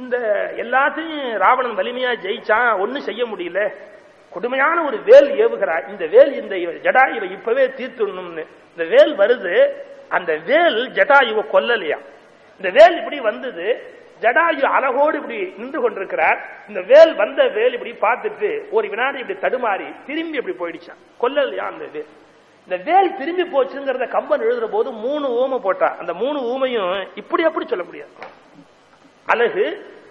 இந்த எல்லாத்தையும் ராவணன் வலிமையா ஜெயிச்சான் ஒன்னும் செய்ய முடியல. கொடுமையான ஒரு வேல் ஏவுகிறார் இந்த வேல் இந்த ஜடாயுவை இப்பவே தீர்த்துடணும்னு. இந்த வேல் வருது அந்த வேல் ஜடாயுவை கொல்லலையா? இந்த வேல் இப்படி வந்தது ஜடாயு அழகோடு இப்படி நின்று கொண்டிருக்கிறார். இந்த வேல் வந்த வேல் இப்படி பார்த்துட்டு ஒரு வினாடி இப்படி தடுமாறி திரும்பி இப்படி போயிடுச்சான். கொல்லலையா அந்த வேல்? இந்த வேல் திரும்பி போச்சுங்கிறத கம்பன் எழுதுற போது மூணு ஊமை போட்டா அந்த மூணு ஊமையும் இப்படி அப்படி சொல்ல முடியாது. அழகு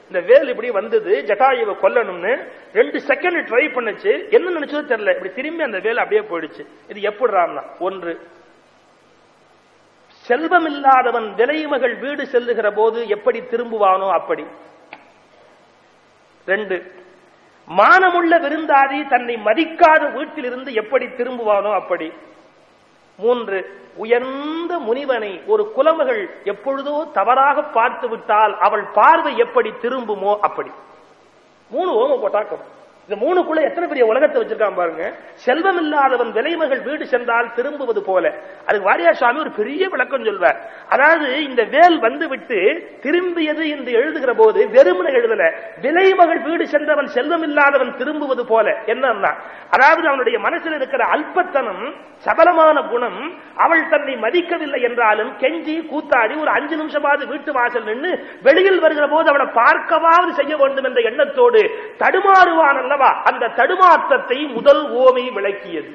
இந்த வேல் இப்படி வந்தது ஜட்டாயுவை கொல்லணும்னு ரெண்டு செகண்ட் ட்ரை பண்ணுச்சு. என்ன நினைச்சதோ தெரியல. இப்படி திரும்பி அந்த வேல் அப்படியே போயிடுச்சு. இது எப்படிறான்னா ஒன்று செல்வம் இல்லாதவன் விலைமகள் வீடு செல்லுகிற போது எப்படி திரும்புவானோ அப்படி. ரெண்டு மானமுள்ள விருந்தாதி தன்னை மதிக்காத வீட்டிலிருந்து எப்படி திரும்புவானோ அப்படி. மூன்று உயர்ந்த முனிவனை ஒரு குலமகள் எப்பொழுதோ தவறாக பார்த்து விட்டால் அவள் பார்வை எப்படி திரும்புமோ அப்படி. மூணு ஓம போட்டாக்கம் இந்த மூணுக்குள்ள எத்தனை பெரிய உலகத்தை வச்சிருக்கான் பாருங்க. செல்வம் இல்லாதவன் விலைமகள் வீடு சென்றால் திரும்புவது போல. அதுக்கு வாரியார் சுவாமி ஒரு பெரிய விளக்கம் சொல்வார். அதாவது இந்த வேல் வந்து விட்டு திரும்பியது என்று எழுதுகிற போது வெறுமனை எழுதல. விலைமகள் வீடு சென்றவன் செல்வம் இல்லாதவன் திரும்புவது போல. என்னன்னா அதாவது அவனுடைய மனசில் இருக்கிற அல்பத்தனம் சபலமான குணம் அவள் தன்னை மதிக்கவில்லை என்றாலும் கெஞ்சி கூத்தாடி ஒரு அஞ்சு நிமிஷமாவது வீட்டு வாசல் நின்று வெளியில் வருகிற போது அவனை பார்க்கவாவது செய்ய வேண்டும் என்ற எண்ணத்தோடு தடுமாறுவான் அல்லவா அந்த தடுமாற்றத்தை முதல் ஓமை விளக்கியது.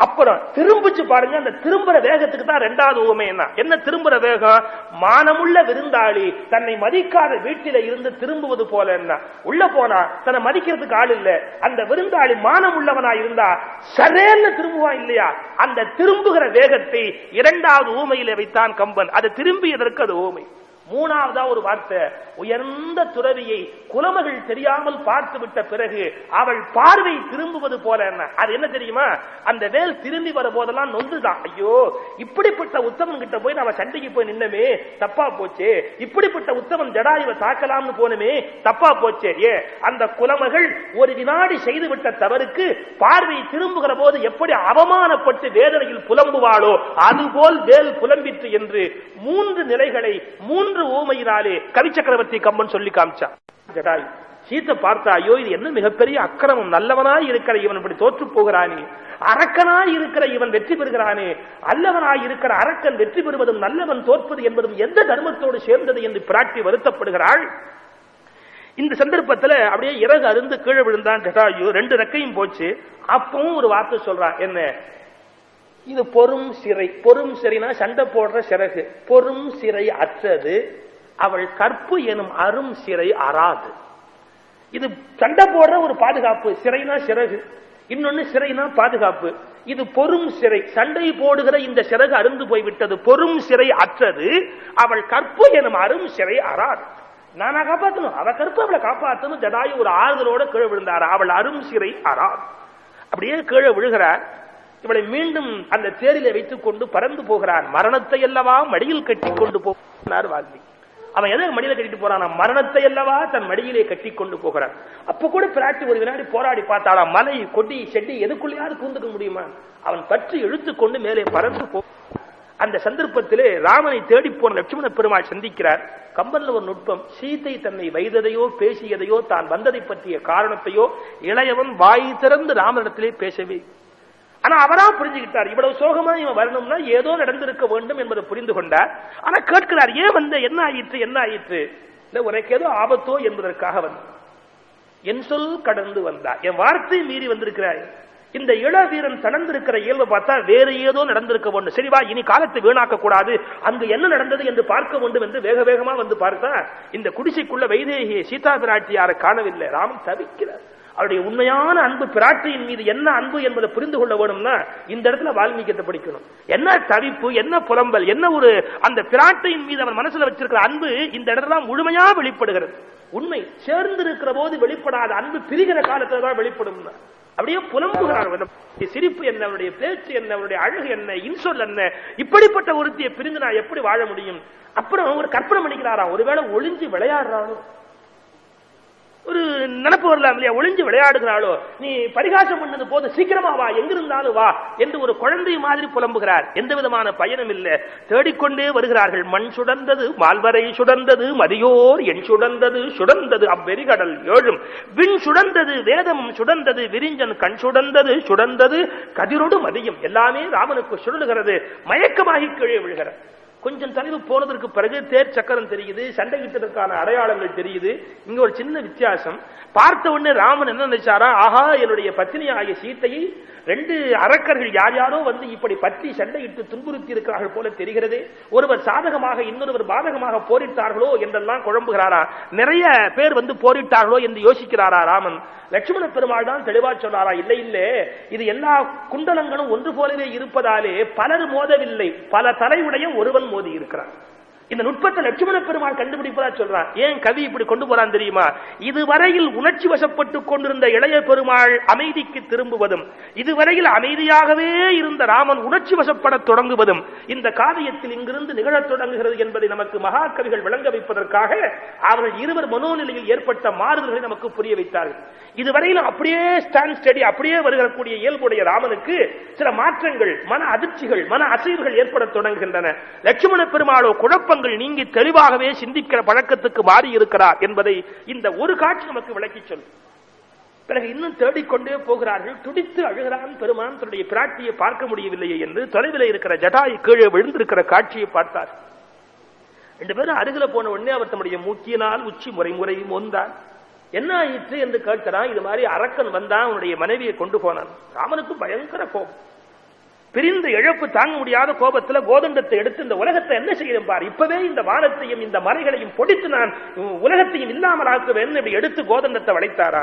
அப்புறம் திரும்பிச்சு பாருங்க அந்த திரும்புற வேகத்துக்கு தான் ரெண்டாவது ஊமை என்ன என்ன திரும்புற வேகம்? மானமுள்ள விருந்தாளி தன்னை மதிக்காத வீட்டில இருந்து திரும்புவது போல என்ன உள்ள போனா தன்னை மதிக்கிறதுக்கு ஆள் இல்ல. அந்த விருந்தாளி மானம் உள்ளவனா இருந்தா சரேன்னு திரும்புவான் இல்லையா? அந்த திரும்புகிற வேகத்தை இரண்டாவது ஊமையில வைத்தான் கம்பன். அது திரும்பியதற்கு அது ஊமை மூணாவதா ஒரு வார்த்தை. உயர்ந்த துறவியை குலமகள் தெரியாமல் பார்த்து விட்ட பிறகு அவள் பார்வை திரும்புவது போல என்ன? அது என்ன தெரியுமா? அந்த வேல் திரும்பி வர போதெல்லாம் நொந்துதான். ஐயோ இப்படிப்பட்ட உத்தமன் கிட்ட போய் நம்ம சண்டைக்கு போய் நின்னமே தப்பா போச்சே. இப்படிப்பட்ட உத்தமன் ஜடாயுவை தாக்கலாம்னு போனமே தப்பா போச்சு. ஏ அந்த குலமகள் ஒரு வினாடி செய்து விட்ட தவறுக்கு பார்வை திரும்புகிற போது எப்படி அவமானப்பட்டு வேதனையில் புலம்புவாளோ அதுபோல் வேல் புலம்பிற்று என்று மூன்று நிலைகளை மூன்று ஊமையினாலே கவி சக்கரவர்த்தி கம்பன் சொல்லி காமிச்சா. ஜடாய் சீத்தை பார்த்தா ஐயோ இது என்ன மிகப்பெரிய அக்கிரமம். நல்லவனாய் இருக்கிற இவன் இப்படி தோற்று போகிறானே. அரக்கனாய் இருக்கிற இவன் வெற்றி பெறுகிறானே. அல்லவனாய் இருக்கிற அரக்கன் வெற்றி பெறுவதும் நல்லவன் தோற்பது என்பதும் எந்த தர்மத்தோடு சேர்ந்தது என்று பிராட்டி வருத்தப்படுகிறாள். இந்த சந்தர்ப்பத்துல அப்படியே இறகு அருந்து கீழே விழுந்தான் ஜட்டாயு ரெண்டு ரெக்கையும் போச்சு. அப்பவும் ஒரு வார்த்தை சொல்றான் என்ன? இது பொறும் சிறை. பொறும் சிறைனா சண்டை போடுற சிறகு. பொறும் சிறை அற்றது. அவள் கற்பு எனும் அரும் சிறை அறாது. இது சண்டை போடுற ஒரு பாதுகாப்பு. சிறைனா சிறகு. இன்னொன்னு சிறைனா பாதுகாப்பு. இது பொறும் சிறை. சண்டை போடுகிற இந்த சிறகு அருந்து போய்விட்டது. பொறும் சிறை அற்றது. அவள் கற்பு எனும் அரும் சிறை அறாது. நானா காப்பாத்தணும்? அவ கற்பு அவளை காப்பாத்தணும். ஜடாயு ஒரு ஆறுதலோட கீழே விழுந்தாரு? அவள் அரும் சிறை அறாது. அப்படியே கீழே விழுகிறார். இவளை மீண்டும் அந்த தேரில வைத்துக் கொண்டு பறந்து போகிறான். மரணத்தை அல்லவா மடியில் கட்டி கொண்டு போனார் வால்மீகி. அவன் எதை மடியில கட்டிட்டு போறான்? மரணத்தை அல்லவா தன் மடியிலே கட்டி கொண்டு போகிறான். அப்ப கூட பிராட்டி ஒரு வினாடி போராடி பார்த்தாளா? மலை கொடி செடி எதுக்குள்ளையாவது பூந்துக்க முடியுமா? அவன் பற்றி இழுத்து கொண்டு மேலே பறந்து போ அந்த சந்தர்ப்பத்திலே ராமனை தேடி போன லட்சுமண பெருமாள் சந்திக்கிறார். கம்பன்ல ஒரு நுட்பம் சீதை தன்னை வைத்ததையோ பேசியதையோ தான் வந்ததை பற்றிய காரணத்தையோ இளையவன் வாய் திறந்து ராமனிடத்திலே பேசவே ஆனா அவரா புரிஞ்சுக்கிட்டார். இவ்வளவு சோகமா இவன் வரணும்னா ஏதோ நடந்திருக்க வேண்டும் என்பதை புரிந்து கொண்டார். ஆனா கேட்கிறார் ஏன் வந்த? என்ன ஆயிற்று? என்ன ஆயிற்று? இந்த உனக்கு ஏதோ ஆபத்தோ என்பதற்காக வந்த என் சொல் கடந்து வந்தார் என் வார்த்தை மீறி வந்திருக்கிறாய்? இந்த இள வீரன் தனந்திருக்கிற இயல்பு பார்த்தா வேற ஏதோ நடந்திருக்க வேண்டும். சரிவா இனி காலத்தை வீணாக்க கூடாது அங்கு என்ன நடந்தது என்று பார்க்க வேண்டும் என்று வேக வேகமா வந்து பார்த்தா இந்த குடிசைக்குள்ள வைதேகியை சீதா பிராட்டியாரை காணவில்லை. ராமன் தவிக்கிறார். அவருடைய உண்மையான அன்பு பிராட்டியின் மீது என்ன அன்பு என்பதை புரிந்து கொள்ள வேணும்னா இந்த இடத்துல வால்மீகத்தை படிக்கணும். என்ன தவிப்பு என்ன புலம்பல் என்ன ஒரு அந்த பிராட்டியின் மீது அவன் மனசுல வச்சிருக்கிற அன்பு இந்த இடத்துல தான் முழுமையா வெளிப்படுகிறது. உண்மை சேர்ந்து இருக்கிற போது வெளிப்படாத அன்பு பிரிகிற காலத்துல தான் வெளிப்படும் அப்படியே புலம்புகிறார் சிரிப்பு என்ன அவருடைய பேச்சு என்ன அவருடைய அழகு என்ன இன்சொல் என்ன இப்படிப்பட்ட ஒருத்தியை பிரிந்து நான் எப்படி வாழ முடியும்? அப்புறம் ஒரு கற்பனை பண்ணிக்கிறாராம் ஒருவேளை ஒளிஞ்சு விளையாடுறானோ? ஒரு நினப்பு வரலாம் இல்லையா? ஒளிஞ்சு விளையாடுகிறாளோ? நீ பரிகாசம் பண்ணது போது சீக்கிரமா வா எங்கிருந்தாலும் வா என்று ஒரு குழந்தை மாதிரி புலம்புகிறார். எந்த விதமான பயனும் இல்லை. தேடிக்கொண்டே வருகிறார்கள். மண் சுடர்ந்தது மால்வரை சுடர்ந்தது மதியோர் என் சுடர்ந்தது சுடர்ந்தது அவ்வெறிகடல் ஏழும். விண் சுடர்ந்தது வேதம் சுடர்ந்தது விரிஞ்சன் கண் சுடர்ந்தது சுடர்ந்தது கதிரொடு மதியம். எல்லாமே ராமனுக்கு சுடலுகிறது மயக்கமாகி கீழே விழுகிறார் கொஞ்சம் தொலைவு போனதற்கு பிறகு தேர் சக்கரம் தெரியுது சண்டையிட்டதற்கான அடையாளங்கள் தெரியுது. இங்க ஒரு சின்ன வித்தியாசம். பார்த்த உடனே ராமன் என்ன நினைச்சாரா? ஆஹா என்னுடைய பத்தினி ஆகிய சீத்தையை ரெண்டு அரக்கர்கள் யார் யாரோ வந்து இப்படி பற்றி சண்டையிட்டு துன்புறுத்தி இருக்கிறார்கள் போல தெரிகிறது. ஒருவர் சாதகமாக இன்னொருவர் பாதகமாக போரிட்டார்களோ என்றெல்லாம் குழம்புகிறாரா? நிறைய பேர் வந்து போரிட்டார்களோ என்று யோசிக்கிறாரா ராமன்? லட்சுமண பெருமாள் தான் தெளிவா சொன்னாரா? இல்லை இல்லை. இது எல்லா குண்டலங்களும் ஒன்று போலவே இருப்பதாலே பலர் மோதவில்லை. பல தலையுடைய ஒருவன் மோதி இருக்கிறார். இந்த நுட்பத்தை லட்சுமண பெருமாள் கண்டுபிடிப்பதா சொல்றான் ஏன் கவி இப்படி கொண்டு போறான் தெரியுமா? இதுவரையில் உணர்ச்சி வசப்பட்டு கொண்டிருந்த இளைய பெருமாள் அமைதிக்கு திரும்புவதும் இதுவரையில் அமைதியாகவே இருந்த ராமன் உணர்ச்சி வசப்பட தொடங்குவதும் இந்த காவியத்தில் இங்கிருந்து நிகழத் தொடங்குகிறது என்பதை நமக்கு மகாகவிகள் விளங்க வைப்பதற்காக அவர்கள் இருவர் மனோநிலையில் ஏற்பட்ட மாறுதல்களை நமக்கு புரிய வைத்தார்கள். இதுவரையிலும் அப்படியே ஸ்டாண்ட் ஸ்டடி அப்படியே வருகிறக்கூடிய இயல்புடைய ராமனுக்கு சில மாற்றங்கள் மன அதிர்ச்சிகள் மன அசைவுகள் ஏற்பட தொடங்குகின்றன. லட்சுமண பெருமாளோ குழப்பங்கள் குழப்பங்கள் நீங்கி தெளிவாகவே சிந்திக்கிற பழக்கத்துக்கு மாறி இருக்கிறார் என்பதை இந்த ஒரு காட்சி நமக்கு விளக்கி சொல்லும். பிறகு இன்னும் தேடிக்கொண்டே போகிறார்கள். துடித்து அழுகிறான் பெருமான். தன்னுடைய பிராட்டியை பார்க்க முடியவில்லையே என்று தொலைவில் இருக்கிற ஜடாய் கீழே விழுந்திருக்கிற காட்சியை பார்த்தார். ரெண்டு பேரும் அருகில போன உடனே அவர் தன்னுடைய மூக்கியினால் உச்சி முறை முறையும் மோந்தான் என்ன ஆயிற்று? என்று கேட்கிறான் இது மாதிரி அரக்கன் வந்தான் அவனுடைய மனைவியை கொண்டு போனான். ராமனுக்கு பயங்கர கோபம். பிரிந்த இழப்பு தாங்க முடியாத கோபத்துல கோதண்டத்தை எடுத்து இந்த உலகத்தை என்ன செய்யணும் பார்? இப்பவே இந்த வானத்தையும் இந்த மலைகளையும் பொடித்து நான் உலகத்தையும் இல்லாமல் ஆக்குவேன் இப்படி எடுத்து கோதண்டத்தை வளைத்தாரா?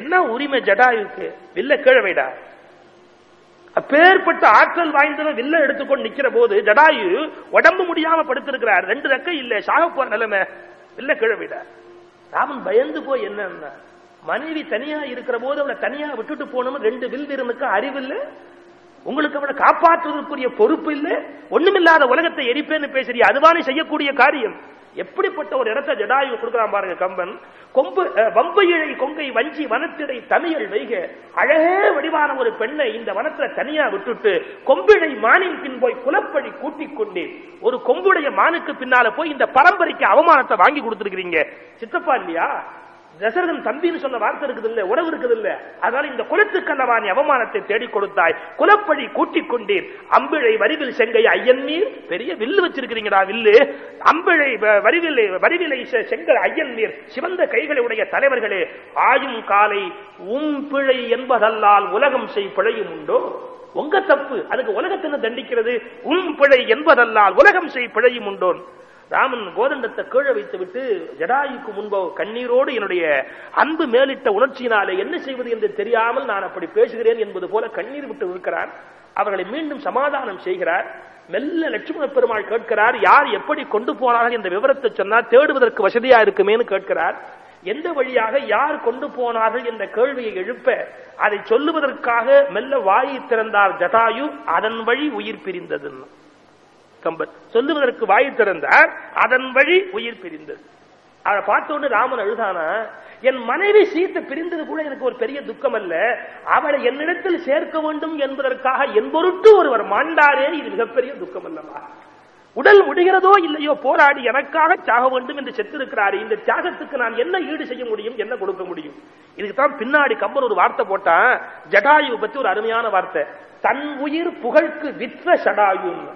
என்ன உரிமை ஜடாயுக்கு? வில்ல கீழவைடா அப்பேற்பட்ட ஆற்றல் வாய்ந்தவன் வில்ல எடுத்துக்கொண்டு நிக்கிற போது ஜடாயு உடம்பு முடியாம படுத்திருக்கிறார். ரெண்டு ரெக்கை இல்ல சாக போற நிலைமை. வில்ல கிழவிடா ராமன் பயந்து போய் என்ன மனைவி தனியா இருக்கிற போது அவளை தனியா விட்டுட்டு போனோம் ரெண்டு வில் வீரனுக்கு அறிவில்லை. உங்களுக்கு அவனை காப்பாற்றுவதற்குரிய பொறுப்பு இல்லை ஒண்ணுமில்லாத உலகத்தை எரிப்பேன்னு பேசுறிய அதுவானே செய்யக்கூடிய காரியம். எப்படிப்பட்ட ஒரு இடத்தை ஜடாயு கொடுக்கிறான் பாருங்க கம்பன். கொம்பு வம்பு இழை கொங்கை வஞ்சி வனத்திடை தமிழ் வைக அழகே வடிவான ஒரு பெண்ணை இந்த வனத்துல தனியா விட்டுட்டு கொம்பிழை மானின் பின் போய் குலப்படி கூட்டிக் கொண்டு ஒரு கொம்புடைய மானுக்கு பின்னால போய் இந்த பரம்பரைக்கு அவமானத்தை வாங்கி கொடுத்துருக்கீங்க சித்தப்பா இல்லையா? தசரதன் தம்பின்னு சொன்ன வார்த்தை இருக்குது இல்ல உறவு இருக்குது இல்ல அதனால இந்த குலத்துக்கல்லவா நீ அவமானத்தை தேடி கொடுத்தாய். குலப்படி கூட்டிக் கொண்டீர். அம்பிழை வரிவில் செங்கை ஐயன் நீர். பெரிய வில்லு வச்சிருக்கிறீங்கடா வில்லு. அம்பிழை வரிவிலை வரிவிலை செங்கல் ஐயன் நீர். சிவந்த கைகளை உடைய தலைவர்களே ஆயும் காலை உம் பிழை என்பதல்லால் உலகம் செய் பிழையும் உண்டோ? உங்க தப்பு. அதுக்கு உலகத்தின தண்டிக்கிறது? உம் பிழை என்பதல்லால் உலகம் செய் பிழையும் உண்டோன். ராமன் கோதண்டத்தை கீழே வைத்து விட்டு ஜடாயுக்கு முன்போ கண்ணீரோடு என்னுடைய அன்பு மேலிட்ட உணர்ச்சியினாலே என்ன செய்வது என்று தெரியாமல் நான் அப்படி பேசுகிறேன் என்பது போல கண்ணீர் விட்டு இருக்கிறார் அவர்களை மீண்டும் சமாதானம் செய்கிறார். மெல்ல லட்சுமண பெருமாள் கேட்கிறார் யார் எப்படி கொண்டு போனார்கள்? என்ற விவரத்தை சொன்னால் தேடுவதற்கு வசதியா இருக்குமேனு கேட்கிறார். எந்த வழியாக யார் கொண்டு போனார்கள்? என்ற கேள்வியை எழுப்ப அதை சொல்லுவதற்காக மெல்ல வாயை திறந்தார் ஜடாயு அதன் வழி உயிர் பிரிந்ததுன்னு. கம்பர் சொல்லுவதற்கு வாய் திறந்தார் அதன் வழி உயிர் பிரிந்தது. அதை பார்த்தோன்னு ராமன் அழுதானா? என் மனைவி சீத்தை பிரிந்தது கூட எனக்கு ஒரு பெரிய துக்கம் அல்ல அவளை என்னிடத்தில் சேர்க்க வேண்டும் என்பதற்காக என் பொருட்டு ஒருவர் மாண்டாரே இது மிகப்பெரிய துக்கம் அல்லவா உடல் முடிகிறதோ இல்லையோ போராடி எனக்காக சாக வேண்டும் என்று செத்திருக்கிறாரு. இந்த தியாகத்துக்கு நான் என்ன ஈடு செய்ய முடியும் என்ன கொடுக்க முடியும்? இதுக்கு தான் பின்னாடி கம்பன் ஒரு வார்த்தை போட்டான் ஜடாயு பத்தி ஒரு அருமையான வார்த்தை. தன் உயிர் புகழ்க்கு விற்ற சடாயுன்னு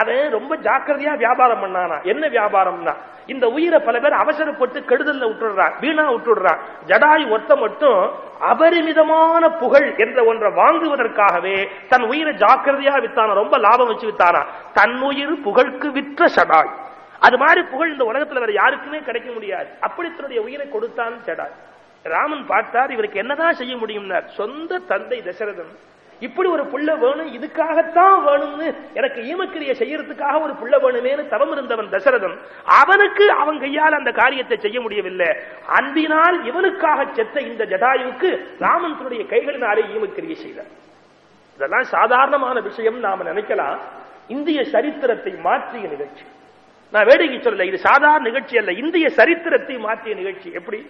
அவன் ரொம்ப ஜாக்கிரதையா வியாபாரம் பண்ணானா? என்ன வியாபாரம்னா இந்த உயிரை பல பேர் அவசரப்பட்டு கெடுதல்ல விட்டுடுறான் வீணா விட்டுடுறான் ஜடாய் ஒத்த மட்டும் அபரிமிதமான புகழ் என்ற ஒன்றை வாங்குவதற்காகவே தன் உயிரை ஜாக்கிரதையா வித்தானா ரொம்ப லாபம் வச்சு வித்தானா? தன் உயிர் புகழ்க்கு விற்ற சடாய். அது மாதிரி புகழ் இந்த உலகத்துல வேற யாருக்குமே கிடைக்க முடியாது. அப்படி தன்னுடைய உயிரை கொடுத்தான் ஜடாய் ராமன் பார்த்தார் இவருக்கு என்னதான் செய்ய முடியும்னார். சொந்த தந்தை தசரதன் இப்படி ஒரு புள்ள வேணும் இதுக்காகத்தான் வேணும்னு எனக்கு ஈமக்கிரியை செய்யறதுக்காக ஒரு புள்ள வேணுமேனு தவம் இருந்தவன் தசரதன். அவனுக்கு அவன் கையால் அந்த காரியத்தை செய்ய முடியவில்லை. அன்பினால் இவனுக்காக செத்த இந்த ஜடாயுவுக்கு ராமன் தன்னுடைய கைகளினாலே ஈமக்கிரியை செய்தார். இதெல்லாம் சாதாரணமான விஷயம் நாம நினைக்கலாம். இந்திய சரித்திரத்தை மாற்றிய நிகழ்ச்சி. நான் வேடிக்கை சொல்லல இது சாதாரண நிகழ்ச்சி அல்ல. இந்திய சரித்திரத்தை மாற்றிய நிகழ்ச்சி. எப்படி?